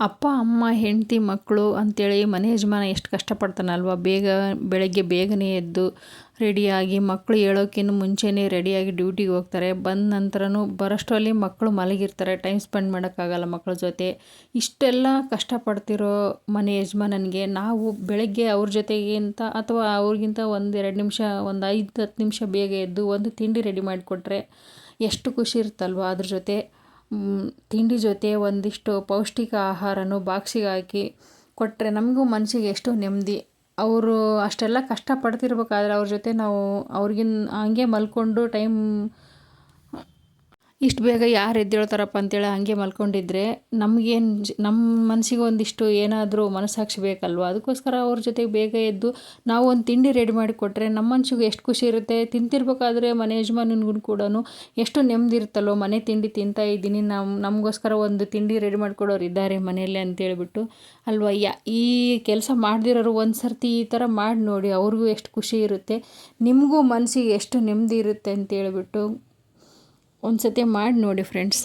ಅಪ್ಪ, ಅಮ್ಮ, ಹೆಂಡತಿ ಮಕ್ಕಳು ಅಂಥೇಳಿ ಮನೆ ಯಜಮಾನ ಎಷ್ಟು ಕಷ್ಟಪಡ್ತಾನಲ್ವ? ಬೇಗ ಬೆಳಗ್ಗೆ ಬೇಗನೆ ಎದ್ದು ರೆಡಿಯಾಗಿ ಮಕ್ಕಳು ಹೇಳೋಕ್ಕಿಂತ ಮುಂಚೆನೇ ರೆಡಿಯಾಗಿ ಡ್ಯೂಟಿಗೆ ಹೋಗ್ತಾರೆ. ಬಂದ ನಂತರನೂ ಬರೋಷ್ಟರಲ್ಲಿ ಮಕ್ಕಳು ಮಲಗಿರ್ತಾರೆ. ಟೈಮ್ ಸ್ಪೆಂಡ್ ಮಾಡೋಕ್ಕಾಗಲ್ಲ ಮಕ್ಕಳ ಜೊತೆ. ಇಷ್ಟೆಲ್ಲ ಕಷ್ಟಪಡ್ತಿರೋ ಮನೆ ಯಜಮಾನನಿಗೆ ನಾವು ಬೆಳಗ್ಗೆ ಅವ್ರ ಜೊತೆಗಿಂತ ಅಥವಾ ಅವ್ರಿಗಿಂತ ಒಂದು ಎರಡು ನಿಮಿಷ, ಒಂದು ಐದು ಹತ್ತು ನಿಮಿಷ ಬೇಗ ಎದ್ದು ಒಂದು ತಿಂಡಿ ರೆಡಿ ಮಾಡಿಕೊಟ್ರೆ ಎಷ್ಟು ಖುಷಿ ಇರುತ್ತಲ್ವ ಅದ್ರ ಜೊತೆ? ತಿಂಡಿ ಜೊತೆ ಒಂದಿಷ್ಟು ಪೌಷ್ಟಿಕ ಆಹಾರನೂ ಬಾಕ್ಸಿಗೆ ಹಾಕಿ ಕೊಟ್ಟರೆ ನಮಗೂ ಮನಸ್ಸಿಗೆ ಎಷ್ಟು ನೆಮ್ಮದಿ. ಅವರು ಅಷ್ಟೆಲ್ಲ ಕಷ್ಟಪಡ್ತಿರ್ಬೇಕಾದ್ರೆ ಅವ್ರ ಜೊತೆ ನಾವು ಅವ್ರಿಗಿನ್ ಹಂಗೆ ಮಲ್ಕೊಂಡು ಟೈಮ್ ಇಷ್ಟು ಬೇಗ ಯಾರು ಎದ್ದೇಳ್ತಾರಪ್ಪ ಅಂತೇಳಿ ಹಾಗೆ ಮಲ್ಕೊಂಡಿದ್ರೆ ನಮಗೇನು ನಮ್ಮ ಮನಸ್ಸಿಗೆ ಒಂದಿಷ್ಟು ಏನಾದರೂ ಮನಸ್ಸಾಕ್ಷಿ ಬೇಕಲ್ವ? ಅದಕ್ಕೋಸ್ಕರ ಅವ್ರ ಜೊತೆಗೆ ಬೇಗ ಎದ್ದು ನಾವು ಒಂದು ತಿಂಡಿ ರೆಡಿ ಮಾಡಿ ಕೊಟ್ಟರೆ ನಮ್ಮ ಮನ್ಸಿಗೆ ಎಷ್ಟು ಖುಷಿ ಇರುತ್ತೆ? ತಿಂತಿರ್ಬೇಕಾದ್ರೆ ಮನೆ ಯಜಮಾನನಿಗೂ ಕೂಡ ಎಷ್ಟು ನೆಮ್ಮದಿ ಇರುತ್ತಲ್ವ ಮನೆ ತಿಂಡಿ ತಿಂತಾ ಇದ್ದೀನಿ ನಮ್ಮ ನಮಗೋಸ್ಕರ ಒಂದು ತಿಂಡಿ ರೆಡಿ ಮಾಡಿಕೊಡೋರು ಇದ್ದಾರೆ ಮನೆಯಲ್ಲೇ ಅಂತೇಳ್ಬಿಟ್ಟು ಅಲ್ವಾ? ಯಾ, ಈ ಕೆಲಸ ಮಾಡದಿರೋರು ಒಂದು ಸರ್ತಿ ಈ ಥರ ಮಾಡಿ ನೋಡಿ ಅವ್ರಿಗೂ ಎಷ್ಟು ಖುಷಿ ಇರುತ್ತೆ, ನಿಮಗೂ ಮನಸ್ಸಿಗೆ ಎಷ್ಟು ನೆಮ್ಮದಿ ಇರುತ್ತೆ ಅಂತೇಳ್ಬಿಟ್ಟು ಒಂದು ಸತಿ ಮಾಡಿ ನೋಡಿ ಫ್ರೆಂಡ್ಸ್